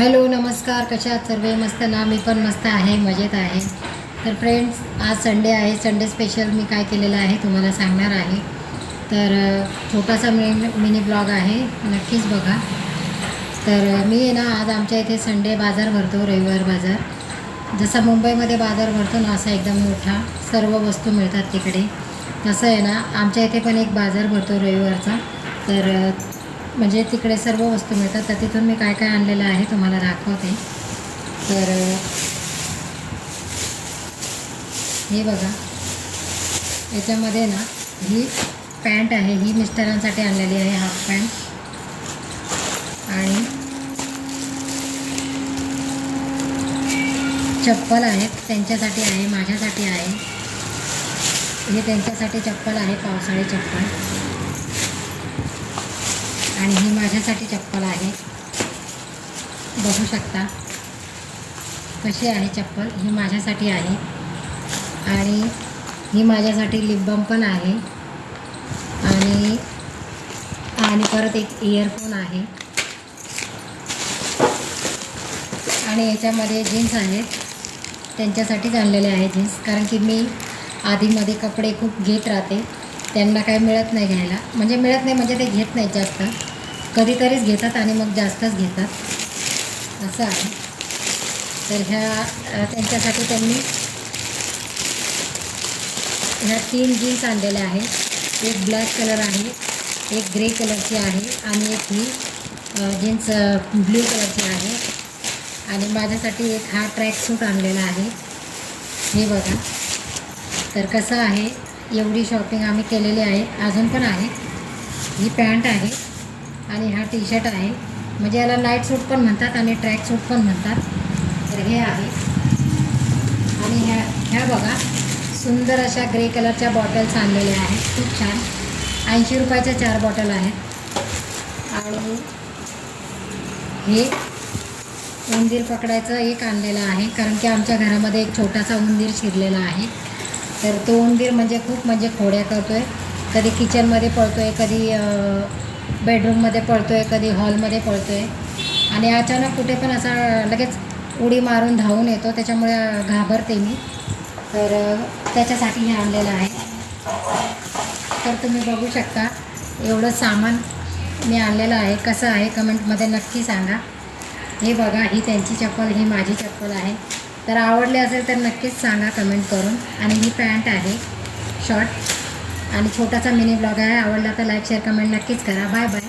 Hello नमस्कार. कशा आहात सर्व? मस्त ना? मी पण मस्त आहे मजेत आहे. तर फ्रेंड्स आज संडे आहे. संडे स्पेशल मी काय केलेलं आहे तुम्हाला सांगणार आहे. तर छोटासा मिनी मिनी ब्लॉग आहे. नक्कीच बघा. तर मी आहे ना आज आमच्या इथे संडे बाजार भरतो रविवार बाजार. जसा मुंबईमध्ये बाजार भरतो ना असा एकदम मोठा सर्व वस्तू मिळतात तिकडे. तसं आहे ना आमच्या इथे पण एक बाजार भरतो रविवारचा. तर म्हणजे तिकडे सर्व वस्तू मिळतात. तर तिथून मी काय काय आणलेलं आहे तुम्हाला दाखवते. तर हे बघा. याच्यामध्ये ना ही पॅन्ट आहे. ही मिस्टरांसाठी आणलेली आहे हाफ पॅन्ट. आणि चप्पल आहेत त्यांच्यासाठी आहे माझ्यासाठी आहे. हे त्यांच्यासाठी चप्पल आहे पावसाळी चप्पल. आणि ही माझ्यासाठी चप्पल आहे. बघू शकता. कशी आहे चप्पल? ही माझ्यासाठी आहे. आणि ही माझ्यासाठी लिपबम पण आहे. आणि आणि परत एक इयरफोन आहे. आणि याच्यामध्ये जीन्स आहेत. त्यांच्यासाठीच आणलेले आहे जीन्स कारण की मी आधीमध्ये कपडे खूप घेत राहते. त्यांना काय मिळत नाही घ्यायला. म्हणजे मिळत नाही म्हणजे ते घेत नाहीत जास्त. कधीतरीच घेतात आणि मग जास्तच घेतात. असं आहे. तर ह्या त्यांच्यासाठी त्यांनी ह्या तीन जीन्स आणलेल्या आहेत. एक ब्लॅक कलर आहे एक ग्रे कलरची आहे आणि एक ही जीन्स ब्ल्यू कलरची आहे. आणि माझ्यासाठी एक हा ट्रॅक सूट आणलेला आहे. हे बघा. तर कसं आहे एवढी शॉपिंग आम्ही केलेली आहे. अजून पण आहे. ही पॅन्ट आहे. आणि हा टी शर्ट आहे. म्हणजे याला नाईट सूट पण म्हणतात आणि ट्रॅक सूट पण म्हणतात. तर हे आहे. आणि ह्या ह्या बघा. सुंदर अशा ग्रे कलरच्या बॉटल्स आणलेल्या आहेत. खूप छान. ऐंशी रुपयाच्या चार बॉटल आहेत. आणि हे उंदीर पकडायचं एक आणलेलं आहे. कारण की आमच्या घरामध्ये एक छोटासा उंदीर शिरलेला आहे. तर तो उंदीर म्हणजे खूप म्हणजे खोड्या करतो आहे कधी किचनमध्ये पळतो आहे कधी बेडरूममध्ये पळतो आहे कधी हॉलमध्ये पळतो आहे आणि अचानक कुठे पण असा लगेच उडी मारून धावून येतो त्याच्यामुळे घाबरते मी. तर त्याच्यासाठी हे आणलेलं आहे. तर तुम्ही बघू शकता एवढं सामान मी आणलेलं आहे. कसं आहे कमेंटमध्ये नक्की सांगा. हे बघा ही त्यांची चप्पल ही माझी चप्पल आहे. तर आवडले असेल तर नक्कीच सांगा कमेंट करून. आणि ही पॅन्ट आहे शॉर्ट. आणि छोटासा मिनी ब्लॉग आहे. आवडला तर लाईक शेअर कमेंट नक्कीच करा. Bye bye